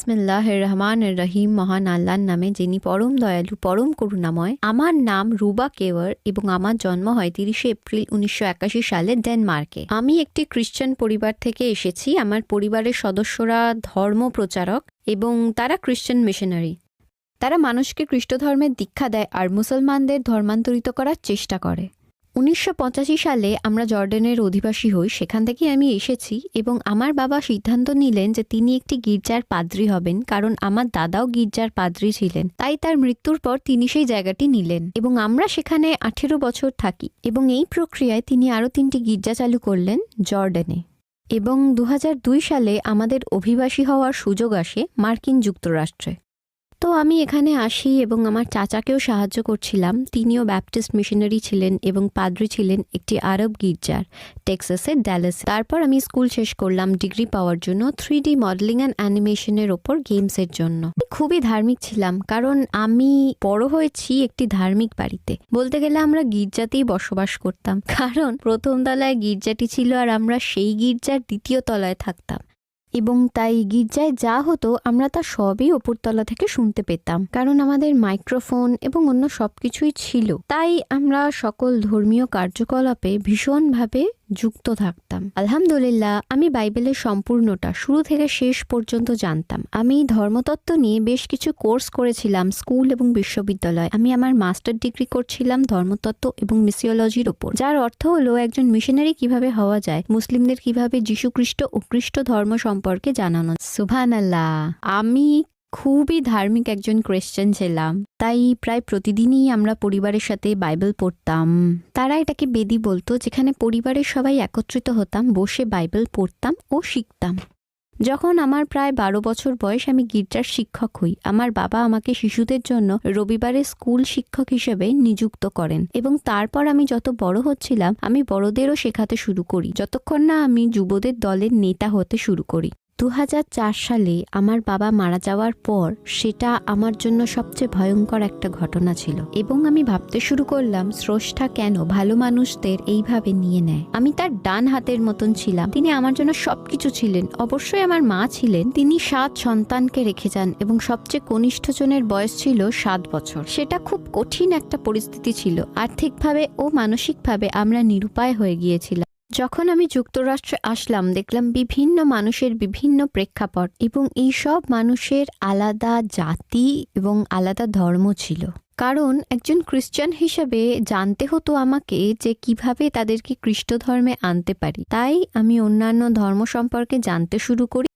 বিসমিল্লাহ রহমান রহিম মহান আল্লাহর নামে যিনি পরম দয়ালু, পরম করুণাময়। আমার নাম রুবা কেওয়ার এবং আমার জন্ম হয় তিরিশে এপ্রিল উনিশশো একাশি সালে ডেনমার্কে। আমি একটি খ্রিস্টান পরিবার থেকে এসেছি। আমার পরিবারের সদস্যরা ধর্ম প্রচারক এবং তারা খ্রিস্টান মিশনারি। তারা মানুষকে খ্রিস্ট ধর্মের দীক্ষা দেয় আর মুসলমানদের ধর্মান্তরিত করার চেষ্টা করে। উনিশশো পঁচাশি সালে আমরা জর্ডানের অধিবাসী হই, সেখান থেকে আমি এসেছি এবং আমার বাবা সিদ্ধান্ত নিলেন যে তিনি একটি গির্জার পাদ্রী হবেন, কারণ আমার দাদাও গির্জার পাদ্রী ছিলেন। তাই তার মৃত্যুর পর তিনি সেই জায়গাটি নিলেন এবং আমরা সেখানে আঠেরো বছর থাকি এবং এই প্রক্রিয়ায় তিনি আরও তিনটি গির্জা চালু করলেন জর্ডানে। এবং দু হাজার দুই সালে আমাদের অভিবাসী হওয়ার সুযোগ আসে মার্কিন যুক্তরাষ্ট্রে। তো আমি এখানে আসি এবং আমার চাচাকেও সাহায্য করছিলাম। তিনিও ব্যাপটিস্ট মিশনারি ছিলেন এবং পাদ্রি ছিলেন একটি আরব গির্জার, টেক্সাসের ড্যালাস তারপর আমি স্কুল শেষ করলাম ডিগ্রি পাওয়ার জন্য থ্রি ডি মডেলিং অ্যান্ড অ্যানিমেশনের ওপর গেমসের জন্য। খুবই ধার্মিক ছিলাম কারণ আমি বড় হয়েছি একটি ধার্মিক বাড়িতে। বলতে গেলে আমরা গির্জাতেই বসবাস করতাম। কারণ প্রথম তলায় গির্জাটি ছিল আর আমরা সেই গির্জার দ্বিতীয় তলায় থাকতাম। এবং তাই গির্জায় যা হতো আমরা তা সবই ওপরতলা থেকে শুনতে পেতাম। কারণ আমাদের মাইক্রোফোন এবং অন্য সবকিছুই ছিল। তাই আমরা সকল ধর্মীয় কার্যকলাপে ভীষণভাবে যুক্ত থাকতাম। আলহামদুলিল্লাহ, আমি বাইবেলের সম্পূর্ণটা শুরু থেকে শেষ পর্যন্ত জানতাম। আমি ধর্মতত্ত্ব নিয়ে বেশ কিছু কোর্স করেছিলাম স্কুল এবং বিশ্ববিদ্যালয়। আমি আমার মাস্টার ডিগ্রি করছিলাম ধর্মতত্ত্ব এবং মিসিওলজির ওপর। যার অর্থ হলো একজন মিশনারি কীভাবে হওয়া যায়, মুসলিমদের কীভাবে যীশুখ্রিস্ট ও খ্রিস্ট ধর্ম সম্পর্কে জানানো সুভান আল্লাহ আমি খুবই ধার্মিক একজন ক্রিশ্চান ছিলাম। তাই প্রায় প্রতিদিনই আমরা পরিবারের সাথে বাইবেল পড়তাম। তারা এটাকে বেদি বলতো, যেখানে পরিবারের সবাই একত্রিত হতাম, বসে বাইবেল পড়তাম ও শিখতাম। যখন আমার প্রায় বারো বছর বয়স, আমি গির্জার শিক্ষক হই। আমার বাবা আমাকে শিশুদের জন্য রবিবারে স্কুল শিক্ষক হিসেবে নিযুক্ত করেন এবং তারপর আমি যত বড় হচ্ছিলাম, আমি বড়দেরও শেখাতে শুরু করি। যতক্ষণ না আমি যুবদের দলের নেতা হতে শুরু করি। দু হাজার চার সালে আমার বাবা মারা যাওয়ার পর সেটা আমার জন্য সবচেয়ে ভয়ঙ্কর একটা ঘটনা ছিল। এবং আমি ভাবতে শুরু করলাম, স্রষ্টা কেন ভালো মানুষদের এইভাবে নিয়ে নেয়? আমি তার ডান হাতের মতন ছিলাম। তিনি আমার জন্য সবকিছু ছিলেন। অবশ্যই আমার মা ছিলেন। তিনি সাত সন্তানকে রেখে যান এবং সবচেয়ে কনিষ্ঠ জনের বয়স ছিল সাত বছর। সেটা খুব কঠিন একটা পরিস্থিতি ছিল। আর্থিকভাবে ও মানসিকভাবে আমরা নিরুপায় হয়ে গিয়েছিলাম। যখন আমি যুক্তরাষ্ট্রে আসলাম, দেখলাম বিভিন্ন মানুষের বিভিন্ন প্রেক্ষাপট এবং এই সব মানুষের আলাদা জাতি এবং আলাদা ধর্ম ছিল। কারণ একজন খ্রিস্টান হিসাবে জানতে হতো আমাকে যে কীভাবে তাদেরকে খ্রিস্ট ধর্মে আনতে পারি। তাই আমি অন্যান্য ধর্ম সম্পর্কে জানতে শুরু করি।